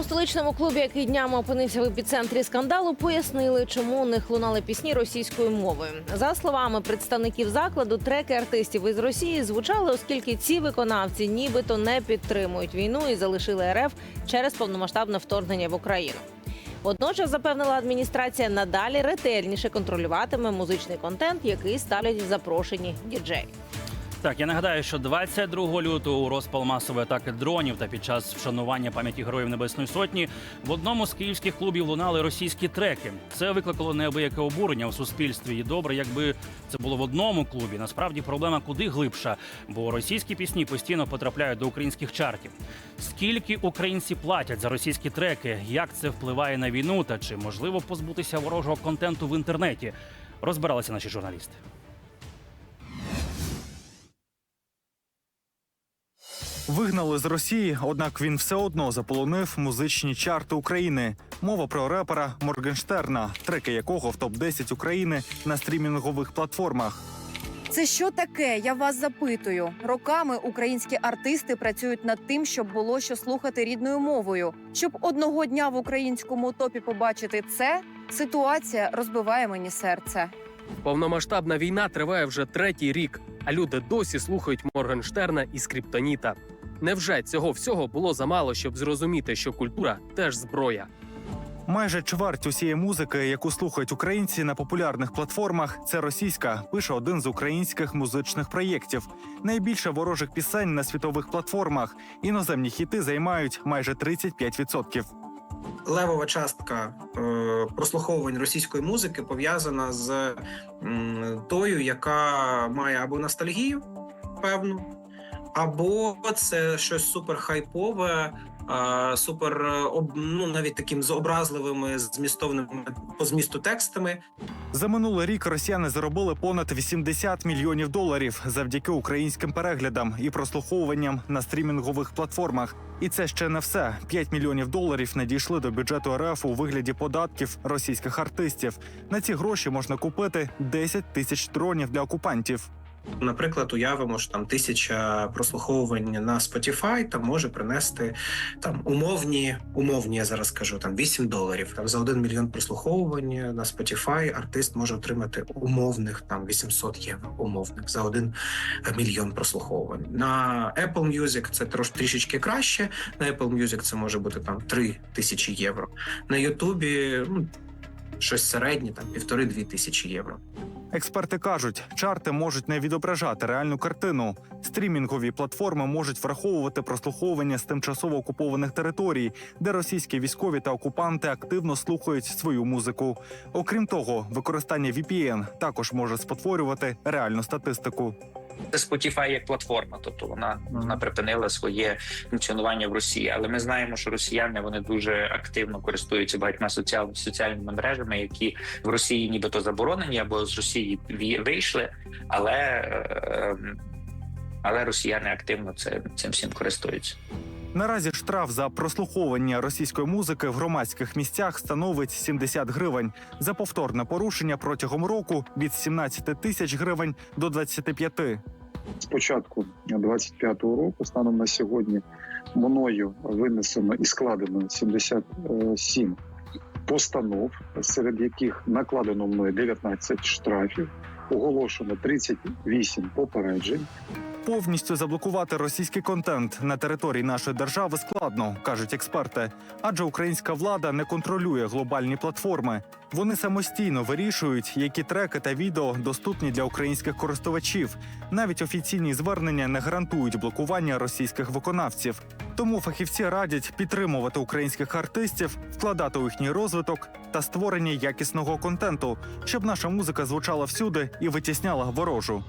У столичному клубі, який днями опинився в епіцентрі скандалу, пояснили, чому у них лунали пісні російською мовою. За словами представників закладу, треки артистів із Росії звучали, оскільки ці виконавці нібито не підтримують війну і залишили РФ через повномасштабне вторгнення в Україну. Водночас запевнила адміністрація надалі ретельніше контролюватиме музичний контент, який ставлять запрошені діджеї. Так, я нагадаю, що 22 лютого у розпал масової атаки дронів та під час вшанування пам'яті героїв Небесної Сотні в одному з київських клубів лунали російські треки. Це викликало неабияке обурення у суспільстві. І добре, якби це було в одному клубі. Насправді проблема куди глибша, бо російські пісні постійно потрапляють до українських чартів. Скільки українці платять за російські треки? Як це впливає на війну? Та чи можливо позбутися ворожого контенту в інтернеті? Розбиралися наші журналісти. Вигнали з Росії, однак він все одно заполонив музичні чарти України. Мова про репера Моргенштерна, треки якого в топ 10 України на стрімінгових платформах. Це що таке? Я вас запитую. Роками українські артисти працюють над тим, щоб було що слухати рідною мовою. Щоб одного дня в українському топі побачити це, ситуація розбиває мені серце. Повномасштабна війна триває вже третій рік, а люди досі слухають Моргенштерна і Скриптоніта. Невже цього всього було замало, щоб зрозуміти, що культура теж зброя? Майже чверть усієї музики, яку слухають українці на популярних платформах, це російська. Пише один з українських музичних проєктів. Найбільше ворожих пісень на світових платформах. Іноземні хіти займають майже 35%. левова частка е, прослуховувань російської музики пов'язана з м, тою, яка має або ностальгію, певну, або це щось супер хайпове, супер е, ну, навіть таким з образливими змістовними по змісту текстами. За минулий рік росіяни заробили понад 80 мільйонів доларів завдяки українським переглядам і прослуховуванням на стрімінгових платформах. І це ще не все. 5 мільйонів доларів надійшли до бюджету РФ у вигляді податків російських артистів. На ці гроші можна купити 10 тисяч дронів для окупантів. Наприклад, уявимо, що там тисяча прослуховувань на Spotify там може принести там умовні, умовні, я зараз кажу, там 8 доларів. Там за 1 мільйон прослуховувань на Spotify артист може отримати умовних там 800 євро. Умовних за 1 мільйон прослуховувань. На Apple Music це трош трішечки краще. На Apple Music це може бути там 3 тисячі євро. На Ютубі ну, щось середнє, там півтори-дві тисячі євро. Експерти кажуть, чарти можуть не відображати реальну картину. Стрімінгові платформи можуть враховувати прослуховування з тимчасово окупованих територій, де російські військові та окупанти активно слухають свою музику. Окрім того, використання VPN також може спотворювати реальну статистику. Це Spotify як платформа, тобто вона вона припинила своє функціонування в Росії. Але ми знаємо, що росіяни вони дуже активно користуються багатьма соціал, соціальними мережами, які в Росії нібито заборонені або з Росії вийшли, але, е, ем, але росіяни активно це, цим всім користуються. Наразі штраф за прослуховування російської музики в громадських місцях становить 70 гривень. За повторне порушення протягом року від 17 тисяч гривень до 25. з початку 25-го року, станом на сьогодні, мною винесено і складено 77 постанов, серед яких накладено мною 19 штрафів, оголошено 38 попереджень. Повністю заблокувати російський контент на території нашої держави складно, кажуть експерти. Адже українська влада не контролює глобальні платформи. Вони самостійно вирішують, які треки та відео доступні для українських користувачів. Навіть офіційні звернення не гарантують блокування російських виконавців. Тому фахівці радять підтримувати українських артистів, вкладати у їхній розвиток та створення якісного контенту, щоб наша музика звучала всюди і витісняла ворожу.